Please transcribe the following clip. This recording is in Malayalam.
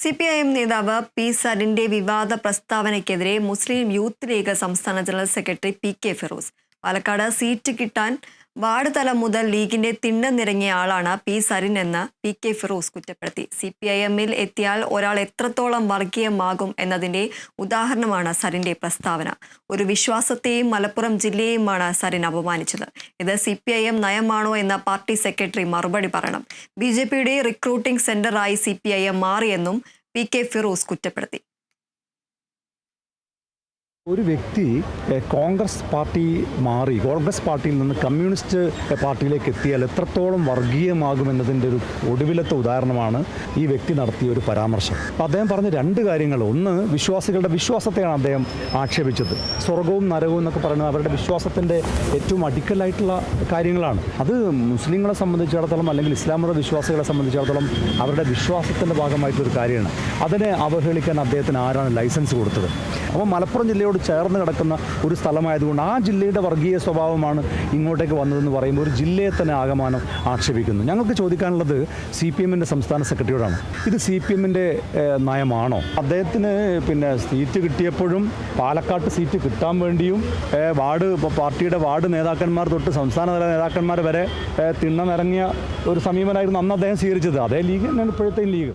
സി പി ഐ എം നേതാവ് പി സരിന്റെ വിവാദ പ്രസ്താവനയ്ക്കെതിരെ മുസ്ലിം യൂത്ത് ലീഗ് സംസ്ഥാന general secretary P K Firoz. Palakkad seat കിട്ടാൻ വാർഡ് തലം മുതൽ ലീഗിന്റെ തിണ്ണം നിറങ്ങിയ ആളാണ് പി സരിൻ എന്ന് പി കെ ഫിറോസ് കുറ്റപ്പെടുത്തി. സി പി ഐ എമ്മിൽ എത്തിയാൽ ഒരാൾ എത്രത്തോളം വർഗീയമാകും എന്നതിന്റെ ഉദാഹരണമാണ് സരിന്റെ പ്രസ്താവന. ഒരു വിശ്വാസത്തെയും മലപ്പുറം ജില്ലയെയുമാണ് സരിൻ അപമാനിച്ചത്. ഇത് സി പി ഐ എം നയമാണോ എന്ന് പാർട്ടി സെക്രട്ടറി മറുപടി പറയണം. ബി ജെ പിയുടെ റിക്രൂട്ടിംഗ് സെന്ററായി സി പി ഐ എം മാറിയെന്നും പി കെ ഫിറോസ് കുറ്റപ്പെടുത്തി. ഒരു വ്യക്തി കോൺഗ്രസ് പാർട്ടി മാറി കോൺഗ്രസ് പാർട്ടിയിൽ നിന്ന് കമ്മ്യൂണിസ്റ്റ് പാർട്ടിയിലേക്ക് എത്തിയാൽ എത്രത്തോളം വർഗീയമാകുമെന്നതിന്റെ ഒരു ഒടുവിലത്തെ ഉദാഹരണമാണ് ഈ വ്യക്തി നടത്തിയ ഒരു പരാമർശം. അപ്പോൾ അദ്ദേഹം പറഞ്ഞ രണ്ട് കാര്യങ്ങൾ. ഒന്ന് വിശ്വാസികളുടെ വിശ്വാസത്തെയാണ് അദ്ദേഹം ആക്ഷേപിച്ചത്. സ്വർഗവും നരകവും എന്നൊക്കെ പറയുന്നത് അവരുടെ വിശ്വാസത്തിന്റെ ഏറ്റവും അടിക്കലായിട്ടുള്ള കാര്യങ്ങളാണ്. അത് മുസ്ലിങ്ങളെ സംബന്ധിച്ചിടത്തോളം അല്ലെങ്കിൽ ഇസ്ലാം മത വിശ്വാസികളെ സംബന്ധിച്ചിടത്തോളം അവരുടെ വിശ്വാസത്തിന്റെ ഭാഗമായിട്ടൊരു കാര്യമാണ്. അതിനെ അവഹേളിക്കാൻ അദ്ദേഹത്തിന് ആരാണ് ലൈസൻസ് കൊടുത്തത്? അപ്പോൾ മലപ്പുറം ജില്ലയോട് ചേർന്ന് കിടക്കുന്ന ഒരു സ്ഥലമായതുകൊണ്ട് ആ ജില്ലയുടെ വർഗീയ സ്വഭാവമാണ് ഇങ്ങോട്ടേക്ക് വന്നതെന്ന് പറയുമ്പോൾ ഒരു ജില്ലയെ തന്നെ ആകമാനം ആക്ഷേപിക്കുന്നു. ഞങ്ങൾക്ക് ചോദിക്കാനുള്ളത് സി പി എമ്മിന്റെ സംസ്ഥാന സെക്രട്ടറിയോടാണ്. ഇത് സി പി എമ്മിന്റെ നയമാണോ? അദ്ദേഹത്തിന് പിന്നെ സീറ്റ് കിട്ടിയപ്പോഴും പാലക്കാട്ട് സീറ്റ് കിട്ടാൻ വേണ്ടിയും വാർഡ് പാർട്ടിയുടെ വാർഡ് നേതാക്കന്മാർ തൊട്ട് സംസ്ഥാനതല നേതാക്കന്മാർ വരെ തിണ്ണമിറങ്ങിയ ഒരു സമീപനമായിരുന്നു അന്ന് അദ്ദേഹം സ്വീകരിച്ചത്. അതേ ലീഗ് ഇപ്പോഴത്തെ ലീഗ്.